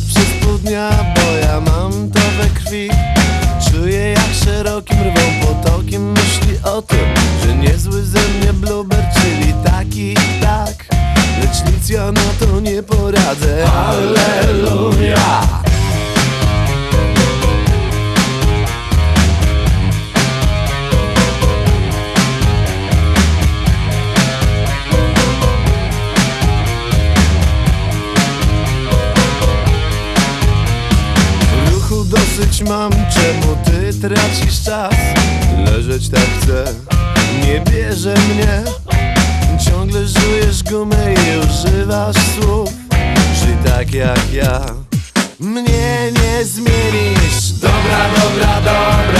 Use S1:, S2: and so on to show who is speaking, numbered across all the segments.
S1: przez pół dnia Bo ja mam to we krwi. Czuję jak szerokim rwą potokiem Myśli o tym, że niezły ze mnie bluber Czyli taki tak. Lecz nic ja na to nie poradzę. Alleluja mam, czemu ty tracisz czas? Leżeć tak chcę, nie bierze mnie. Ciągle żujesz gumę i używasz słów. Żyj tak jak ja. Mnie nie zmienisz. Dobra, dobra, dobra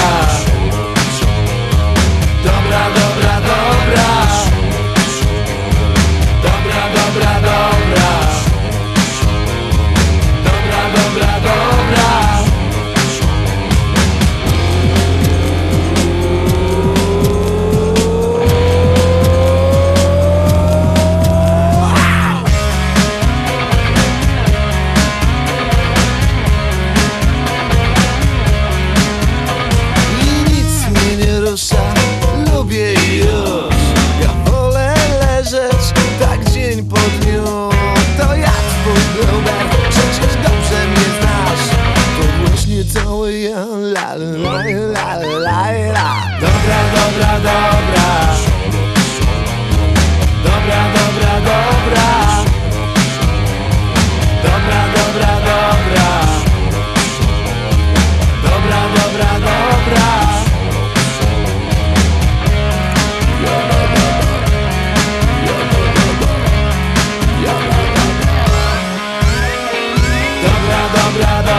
S1: już. Ja wolę leżeć tak dzień po dniu. To ja twój numer, przecież dobrze mnie znasz. To właśnie cały ja, la la la la la. Dobra, dobra, dobra. habrá